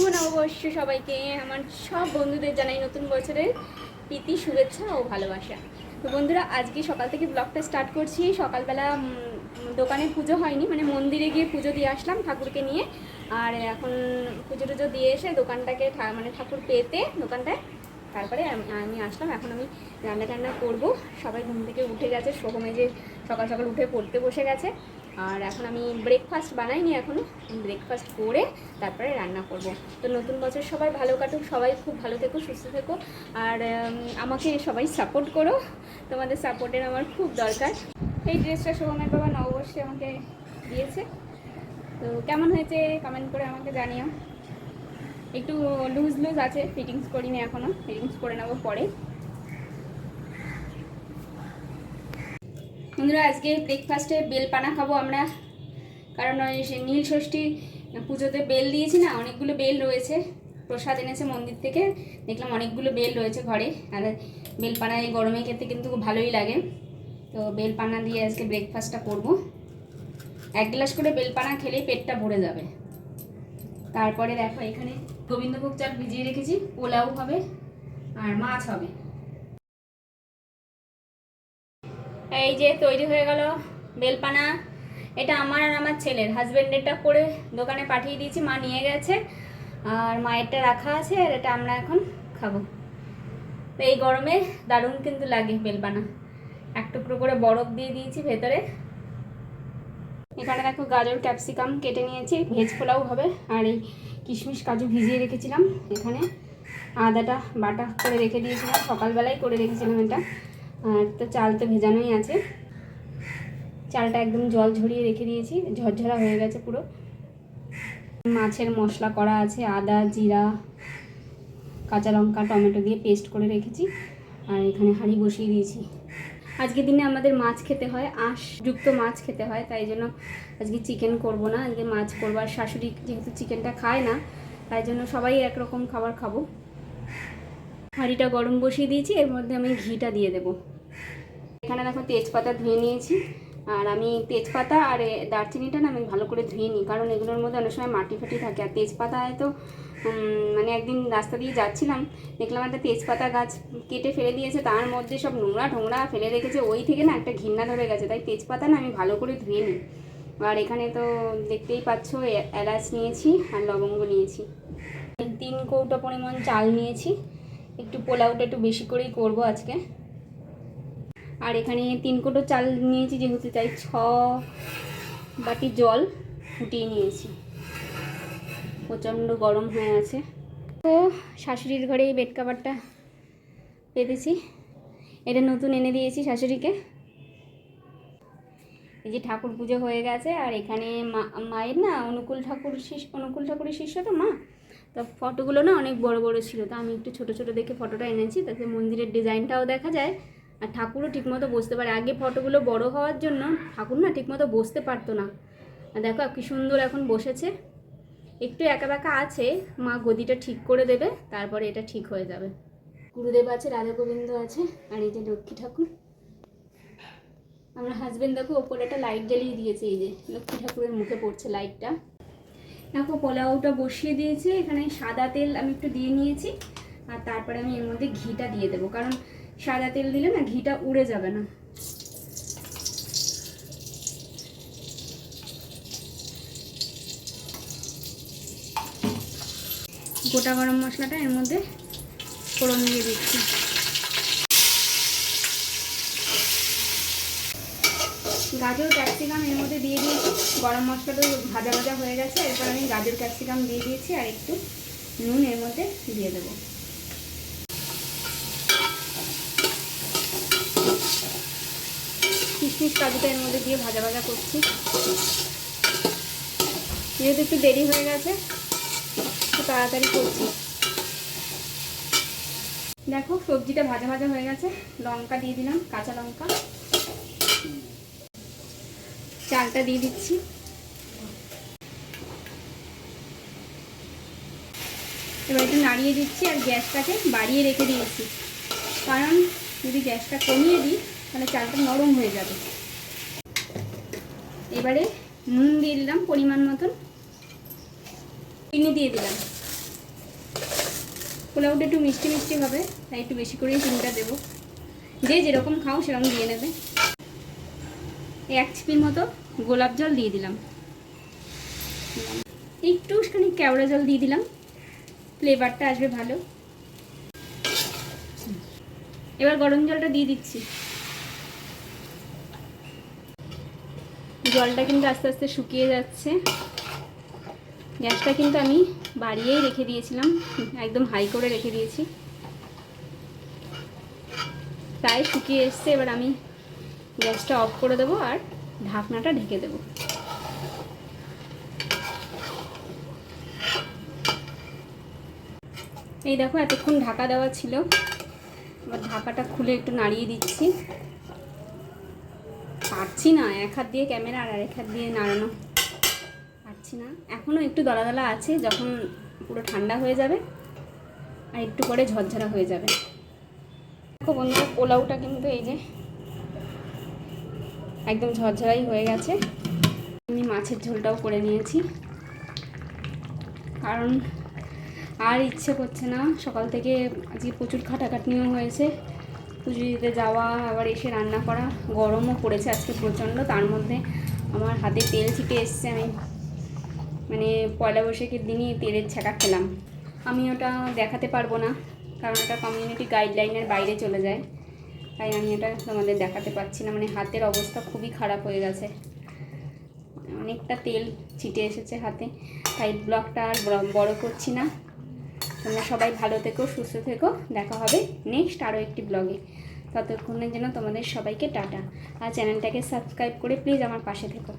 শুভ নববর্ষ সবাইকে, আমার সব বন্ধুদের জানাই নতুন বছরের প্রীতি, শুভেচ্ছা ও ভালোবাসা। তো বন্ধুরা, আজকে সকাল থেকে ব্লগটা স্টার্ট করছি। সকালবেলা দোকানে পুজো হয়নি মানে মন্দিরে গিয়ে পুজো দিয়ে আসলাম ঠাকুরকে নিয়ে। আর এখন পুজো টুজো দিয়ে এসে দোকানটাকে মানে ঠাকুর পেতে দোকানটায়, তারপরে আমি আসলাম। এখন আমি রান্না টান্না করব। সবাই ঘুম থেকে উঠে গেছে, সোহমে যে সকাল সকাল উঠে পড়তে বসে গেছে। আর এখন আমি ব্রেকফাস্ট বানাইনি এখনও ব্রেকফাস্ট করে তারপরে রান্না করব। তো নতুন বছর সবাই ভালো কাটুক, সবাই খুব ভালো থেকো, সুস্থ থেকো। আর আমাকে সবাই সাপোর্ট করো। তোমাদের সাপোর্টের আমার খুব দরকার। এই ড্রেসটা সোহমের বাবা নববর্ষে আমাকে দিয়েছে। তো কেমন হয়েছে কমেন্ট করে আমাকে জানিও। একটু লুজ লুজ আছে ফিটিংস করিনি এখনও ফিটিংস করে নেব পরে। বন্ধুরা, আজকে ব্রেকফাস্টে বেল পানা খাব আমরা। কারণ ওই নীল ষষ্ঠী পুজোতে বেল দিয়েছি না, অনেকগুলো বেল রয়েছে। প্রসাদ এনেছে মন্দির থেকে। দেখলাম অনেকগুলো বেল রয়েছে ঘরে। আর বেল পানা এই গরমে খেতে কিন্তু ভালোই লাগে। তো বেল পানা দিয়ে আজকে ব্রেকফাস্টটা করব। এক গ্লাস করে বেল পানা খেলেই পেটটা ভরে যাবে। তারপরে দেখো এখানে গোবিন্দভোগ চাল ভিজিয়ে রেখেছি, পোলাও হবে আর মাছ হবে। এই যে তৈরি হয়ে গেল বেলপানা। এটা আমার আর আমার ছেলের। হাজব্যান্ডেরটা করে দোকানে পাঠিয়ে দিয়েছি, মা নিয়ে গেছে। আর মায়েরটা রাখা আছে আর এটা আমরা এখন খাব। তো এই গরমে দারুণ কিন্তু লাগে বেলপানা। এক টুকরো করে বরফ দিয়ে দিয়েছি ভেতরে। এখানে দেখো গাজর, ক্যাপসিকাম কেটে নিয়েছি, ভেজ পোলাও হবে। আর এই কিশমিশ কাজু ভিজিয়ে রেখেছিলাম। এখানে আদাটা, বাটা করে রেখে দিয়েছিলাম। সকালবেলায় করে রেখেছিলাম এটা। আর তো চাল তো ভেজানোই আছে। চালটা একদম জল ঝরিয়ে রেখে দিয়েছি, ঝরঝরা হয়ে গেছে পুরো। মাছের মশলা করা আছে, আদা, জিরা, কাঁচা লঙ্কা, টমেটো দিয়ে পেস্ট করে রেখেছি, আর এখানে হাঁড়ি বসিয়ে দিয়েছি। আজকের দিনে আমাদের মাছ খেতে হয় আঁশ যুক্ত মাছ খেতে হয়, তাই জন্য আজকে চিকেন করব না। আজকে মাছ করব, আর শাশুড়ি যেহেতু চিকেনটা খায় না, তাই জন্য সবাই একরকম খাবার খাব। হাঁড়িটা গরম বসিয়ে দিয়েছি, এর মধ্যে আমি ঘিটা দিয়ে দেবো। এখানে দেখো তেজপাতা ধুয়ে নিয়েছি, আর আমি তেজপাতা আর দারচিনিটা না আমি ভালো করে ধুয়ে নিই, কারণ এগুলোর মধ্যে অনেক সময় মাটি ফাটি থাকে। আর তেজপাতায় তো মানে একদিন রাস্তা দিয়ে যাচ্ছিলাম, দেখলাম একটা তেজপাতা গাছ কেটে ফেলে দিয়েছে, তার মধ্যে সব নোংরা ঠোংরা ফেলে রেখেছে, ওই থেকে না একটা ঘৃণা ধরে গেছে, তাই তেজপাতা না আমি ভালো করে ধুয়ে নিই। আর এখানে তো দেখতেই পাচ্ছ এলাচ নিয়েছি আর লবঙ্গ নিয়েছি। তিন কৌটো পরিমাণ চাল নিয়েছি একটু পোলাওটা একটু বেশি করেই করব আজকে। আর এখানে তিন কোটো চাল নিয়েছি, যেহেতু তাই ছ বাটি জল ফুটিয়ে নিয়েছি। প্রচণ্ড গরম হয়ে আছে। তো শাশুড়ির ঘরে এই বেড কাভারটা পেতেছি এটা নতুন এনে দিয়েছি শাশুড়িকে। এই যে ঠাকুর পুজো হয়ে গেছে, আর এখানে মা, মায়ের না অনুকূল ঠাকুর শিষ্য, অনুকূল ঠাকুরের শিষ্য তো মা? তো ফটোগুলো না অনেক বড় বড় ছিল, তা আমি একটু ছোট ছোট দেখে ফটোটা এনেছি, তাতে মন্দিরের ডিজাইনটাও দেখা যায়, আর ঠাকুরও ঠিকমতো বসতে পারে। আগে ফটোগুলো বড় হওয়ার জন্য ঠাকুর না ঠিকমতো বসতে পারতো না। আর দেখো কি সুন্দর এখন বসেছে। একটু একা বেঁকা আছে, মা গদিটা ঠিক করে দেবে, তারপরে এটা ঠিক হয়ে যাবে। গুরুদেব আছে, রাধা গোবিন্দ আছে, আর এই যে লক্ষ্মী ঠাকুর। আমার হাজবেন্ড দেখো ওপরে একটা লাইট জ্বালিয়ে দিয়েছে, এই যে লক্ষ্মী ঠাকুরের মুখে পড়ছে লাইটটা দেখো, পোলাওটা বসিয়ে দিয়েছি। এখানে সাদা তেল আমি একটু দিয়ে নিয়েছি। আর তারপরে আমি এর মধ্যে ঘিটা দিয়ে দেবো। কারণ সাদা তেল দিলে না ঘিটা উড়ে যাবে না। গোটা গরম মশলাটা এর মধ্যে ফোড়ন দিয়ে দিচ্ছি। গাজর ক্যাপসিকাম এর মধ্যে দিয়ে দিয়েছি। গরম মশলাটা ভাজা ভাজা হয়ে গেছে। এরপর আমি গাজর ক্যাপসিকাম দিয়ে দিয়েছি আর একটু নুন এর মধ্যে দিয়ে দেবো। কিশমিশ কাজুটা এর মধ্যে দিয়ে ভাজা ভাজা করছি। যেহেতু একটু দেরি হয়ে গেছে, একটু তাড়াতাড়ি করছি। দেখো, সবজিটা ভাজা ভাজা হয়ে গেছে। লঙ্কা দিয়ে দিলাম, কাঁচা লঙ্কা। চালটা দিয়ে দিচ্ছি। এবার একটু নাড়িয়ে দিচ্ছি আর গ্যাসটাকে বাড়িয়ে রেখে দিয়েছি। কারণ যদি গ্যাসটা কমিয়ে দিই, তাহলে চালটা নরম হয়ে যাবে। এবারে নুন দিয়ে দিলাম পরিমাণ মতন। চিনি দিয়ে দিলাম। পোলাওটা একটু মিষ্টি মিষ্টি হবে, তাই একটু বেশি করেই চিনিটা দেবো। যে যেরকম খাও সেরকম দিয়ে নেবে। এক চিপির মতো গোলাপ জল দিয়ে দিলাম। একটু একটুখানি কেওড়া জল দিয়ে দিলাম। ফ্লেভারটা আসবে ভালো। এবার গরম জলটা দিয়ে দিচ্ছি। জলটা কিন্তু আস্তে আস্তে শুকিয়ে যাচ্ছে। গ্যাসটা কিন্তু আমি বাড়িয়েই রেখে দিয়েছিলাম। একদম হাই করে রেখে দিয়েছি। প্রায় শুকিয়ে এসছে, এবার আমি গ্যাসটা অফ করে দেবো আর ঢাকনাটা ঢেকে দেবো। এই দেখো, এতক্ষণ ঢাকা দেওয়া ছিল। এবার ঢাকাটা খুলে একটু নাড়িয়ে দিচ্ছি। পারছি না, এক হাত দিয়ে ক্যামেরা আর আরেক হাত দিয়ে নাড়ানো। পারছি না। এখনও একটু দলা দলা আছে, যখন পুরো ঠান্ডা হয়ে যাবে আর একটু করে ঝরঝরা হয়ে যাবে। দেখো বন্ধুরা, পোলাওটা কিন্তু এই যে একদম ঝরঝরাই হয়ে গেছে। আমি মাছের ঝোলটাও করে নিয়েছি। কারণ আর ইচ্ছে করছে না। সকাল থেকে আজকে প্রচুর খাটাখাটনিও হয়েছে। পুজো দিতে যাওয়া, আবার এসে রান্না করা গরমও পড়েছে আজকে প্রচণ্ড। তার মধ্যে আমার হাতে তেল ছিটে এসছে। আমি মানে পয়লা বৈশাখের দিনই তেলের ছ্যাঁকা খেলাম। আমি ওটা দেখাতে পারব না, কারণ ওটা কমিউনিটি গাইডলাইনের বাইরে চলে যায়। তাই আমি এটা তোমাদের দেখাতে পারছি না। মানে হাতের অবস্থা খুবই খারাপ হয়ে গেছে। অনেকটা তেল ছিটে এসেছে হাতে। তাই ব্লগটা আর বড়- করছি না। তোমরা সবাই ভালো থেকো, সুস্থ থেকো। দেখা হবে নেক্সট আরও একটি ব্লগে ততক্ষণের জন্য তোমাদের সবাইকে টাটা। আর চ্যানেলটাকে সাবস্ক্রাইব করে প্লিজ আমার পাশে থেকো।